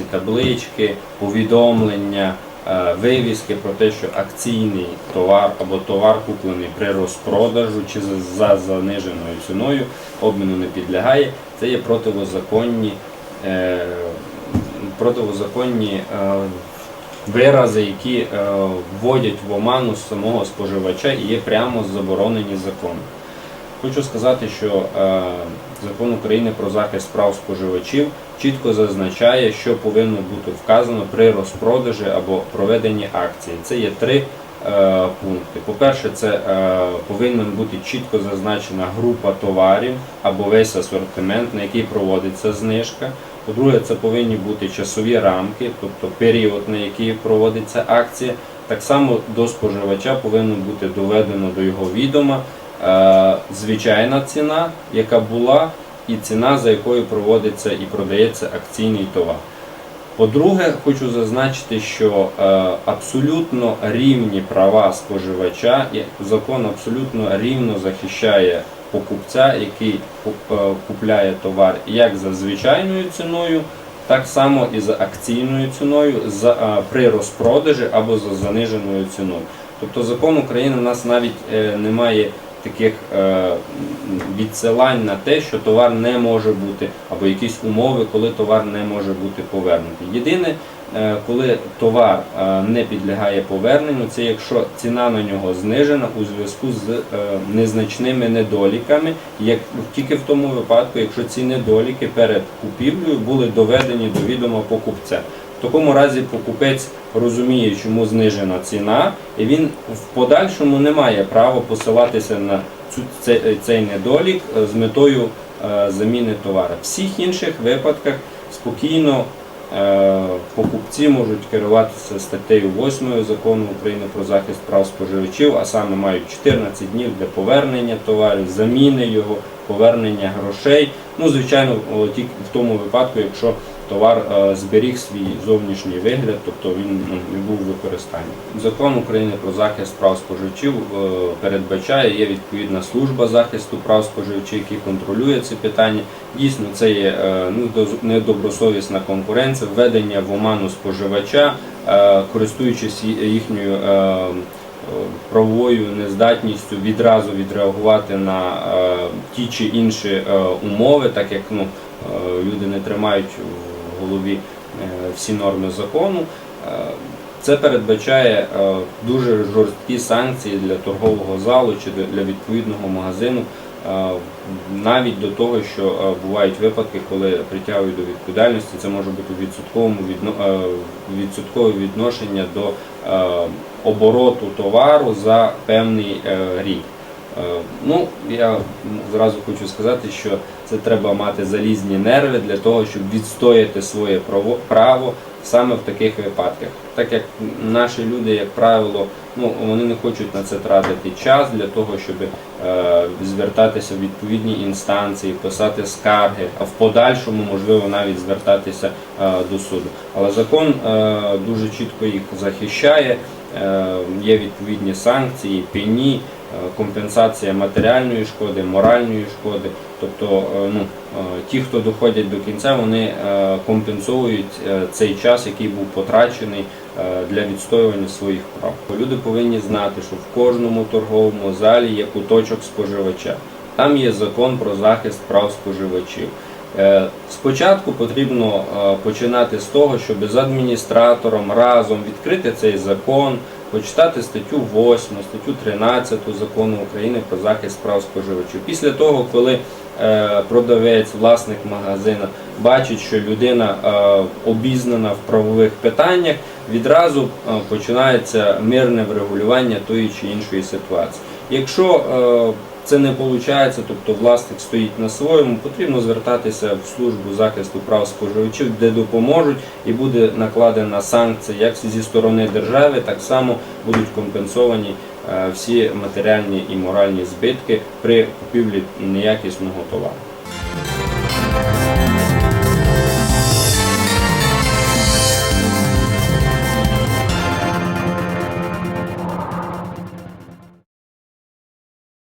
всі таблички, повідомлення, е, вивіски про те, що акційний товар або товар куплений при розпродажу чи за, за заниженою ціною обміну не підлягає. Це є противозаконні, е, противозаконні е, вирази, які вводять в оману самого споживача і є прямо заборонені законом. Хочу сказати, що е, закон України про захист прав споживачів чітко зазначає, що повинно бути вказано при розпродажі або проведенні акції. Це є три е, пункти. По-перше, це е, повинна бути чітко зазначена група товарів або весь асортимент, на який проводиться знижка. По-друге, це повинні бути часові рамки, тобто період, на який проводиться акція. Так само до споживача повинно бути доведено до його відома звичайна ціна, яка була, і ціна, за якою проводиться і продається акційний товар. По-друге, хочу зазначити, що е, абсолютно рівні права споживача, закон абсолютно рівно захищає покупця, який е, купляє товар як за звичайною ціною, так само і за акційною ціною е, при розпродажі або за заниженою ціною. Тобто закон України у нас навіть е, немає таких е, відсилань на те, що товар не може бути, або якісь умови, коли товар не може бути повернутий. Єдине, е, коли товар е, не підлягає поверненню, це якщо ціна на нього знижена у зв'язку з незначними недоліками, як тільки в тому випадку, якщо ці недоліки перед купівлею були доведені до відома покупця. В такому разі покупець розуміє, чому знижена ціна, і він в подальшому не має права посилатися на цю, цей, цей недолік е, з метою е, заміни товару. В всіх інших випадках спокійно е, покупці можуть керуватися статтею 8 закону України про захист прав споживачів, а саме мають 14 днів для повернення товарів, заміни його, повернення грошей. Ну, звичайно, тільки в тому випадку, якщо товар е, зберіг свій зовнішній вигляд, тобто він ну, не був використаний. Закон України про захист прав споживачів е, передбачає, є відповідна служба захисту прав споживачів, який контролює ці питання. Дійсно, це є ну, недобросовісна конкуренція, введення в оману споживача, користуючись їхньою. Правовою нездатністю відразу відреагувати на е, ті чи інші е, умови, так як ну, е, люди не тримають в голові всі норми закону. Це передбачає дуже жорсткі санкції для торгового залу чи для- відповідного магазину, навіть до того, що бувають випадки, коли притягують до відповідальності, це може бути у відсотковому відсоткове відношення до обороту товару за певний е, рік. Е, Ну, я зразу хочу сказати, що це треба мати залізні нерви для того, щоб відстояти своє право, саме в таких випадках. Так як наші люди, як правило, ну вони не хочуть на це тратити час для того, щоб е, звертатися в відповідні інстанції, писати скарги, а в подальшому можливо навіть звертатися е, до суду. Але закон е, дуже чітко їх захищає. Е, Є відповідні санкції, пені, компенсація матеріальної шкоди, моральної шкоди. Тобто, е, ну, е, ті, хто доходять до кінця, вони е, компенсують е, цей час, який був потрачений е, для відстоювання своїх прав. Люди повинні знати, що в кожному торговому залі є куточок споживача. Там є закон про захист прав споживачів. Е, Спочатку потрібно е, починати з того, щоб з адміністратором разом відкрити цей закон, почитати статтю 8, статтю 13 закону України про захист прав споживачів. Після того, коли е, продавець, власник магазина бачить, що людина е, обізнана в правових питаннях, відразу е, починається мирне врегулювання тої чи іншої ситуації. Якщо це не виходить, тобто власник стоїть на своєму, потрібно звертатися в службу захисту прав споживачів, де допоможуть і буде накладена санкція як зі сторони держави, так само будуть компенсовані е, всі матеріальні і моральні збитки при купівлі неякісного товару.